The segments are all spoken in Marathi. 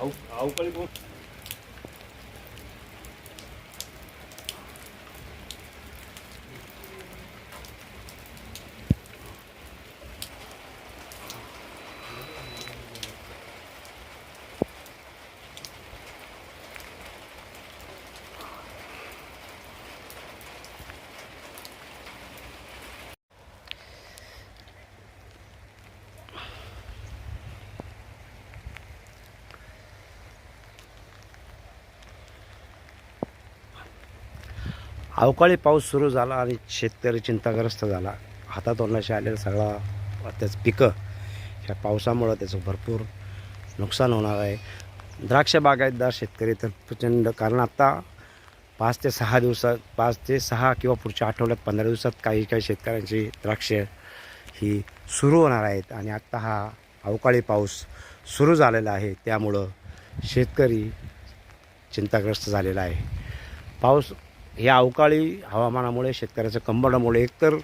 अव अवकाळी पाऊस अवकाळी पाऊस सुरू झाला आणि शेतकरी चिंताग्रस्त झाला. हातातोंडाशी आलेलं सगळा त्याचं पिकं ह्या पावसामुळं त्याचं भरपूर नुकसान होणार आहे. द्राक्ष बागायतदार शेतकरी तर प्रचंड कारण आत्ता पाच ते सहा दिवसात पाच ते सहा किंवा पुढच्या आठवड्यात पंधरा दिवसात काही काही शेतकऱ्यांची द्राक्ष ही सुरू होणार आहेत. आणि आत्ता हा अवकाळी पाऊस सुरू झालेला आहे. त्यामुळं शेतकरी चिंताग्रस्त झालेला आहे. पाऊस या अवकाळी हवामानामुळे शेतकऱ्याच्या कंबडामुळे एकतर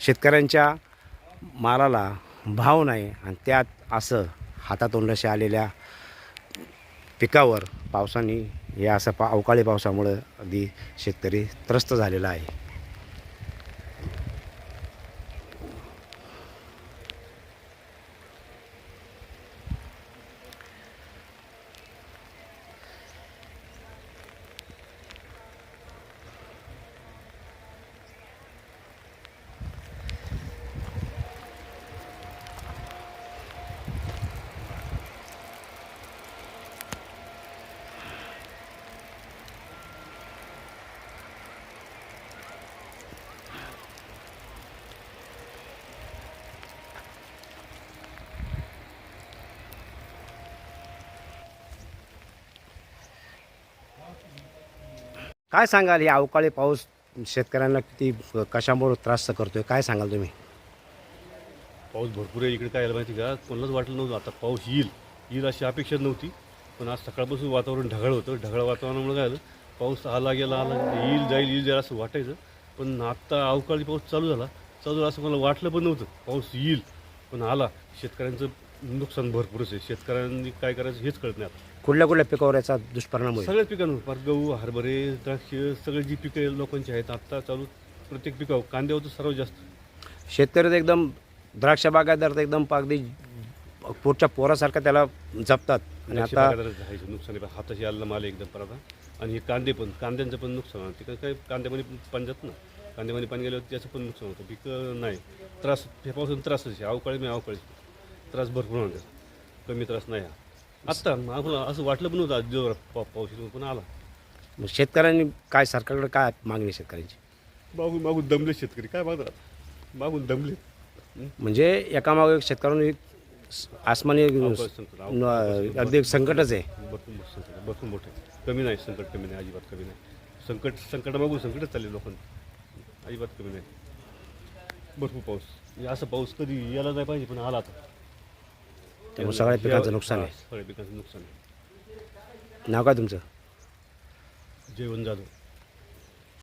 शेतकऱ्यांच्या मालाला भाव नाही आणि त्यात असं हातातोंडाशी आलेल्या पिकावर पावसाने या असं पा अवकाळी पावसामुळं अगदी शेतकरी त्रस्त झालेला आहे. काय सांगाल? या अवकाळी पाऊस शेतकऱ्यांना किती कशामुळे त्रास करतोय? काय सांगाल तुम्ही? पाऊस भरपूर आहे इकडे काय झालं माहिती का? कोणालाच वाटलं नव्हतं. आता पाऊस येईल. येईल अशी अपेक्षा नव्हती. पण आज सकाळपासून वातावरण ढगाळ होतं. ढगाळ वातावरणामुळे काय झालं? पाऊस आला गेला आला येईल जाईल येईल जाईल असं वाटायचं. पण आत्ता अवकाळी पाऊस चालू झाला. चालू झाला असं मला वाटलं पण नव्हतं. पाऊस येईल. पण आला. शेतकऱ्यांचं नुकसान भरपूरच आहे. शेतकऱ्यांनी काय करायचं हेच कळत नाही आता. कुठल्या कुठल्या पिकावर याचा दुष्परिणाम होईल? सगळ्याच पिकांवर फार गहू हरभरे द्राक्ष सगळे जी पिकं लोकांची आहेत आत्ता चालू प्रत्येक पिकावर. कांद्यावर तर सर्वात जास्त. शेतकरी तर एकदम द्राक्ष बागायतदार तर एकदम अगदी पुढच्या पोरासारखं त्याला जपतात. आणि द्राक्ष आता बागायतदाराचं झायचं नुकसान आहे. हाताशी आलेला माल आहे एकदम परत. आणि हे कांदे पण कांद्यांचं पण नुकसान आहे तिकडे काय कांद्यामध्ये पाणी जात ना. कांद्यामध्ये पाणी गेल्यावर त्याचं पण नुकसान होतं. पिकं नाही. त्रास हे पावसानं त्रासच आहे. अवकाळी मी अवकाळी त्रास भरपूर होणार कमी त्रास नाही हा. आत्ता मला असं वाटलं पण नव्हतं आज जोर पा पाऊस येतो पण आला. मग शेतकऱ्यांनी काय सरकारकडे काय मागणी आहे शेतकऱ्यांची? मागून मागून दमले शेतकरी. काय मागतात मागून दमले. म्हणजे एकामागे एक शेतकऱ्यांनी आसमानी अवकाळी संकट, अवकाळी अगदी संकटच आहे. भरपूर मोठं संकट आहे, भरपूर मोठं आहे. कमी नाही संकट कमी नाही अजिबात कमी नाही. संकट संकटामागून संकटच चालले लोकांना. अजिबात कमी नाही. भरपूर पाऊस. म्हणजे असं पाऊस कधी यायला नाही पाहिजे पण आला आता. त्यामुळे सगळ्या पिकांचं नुकसान आहे. सगळ्या पिकांचं नुकसान आहे. नाव काय तुमचं? जेवण जाधव.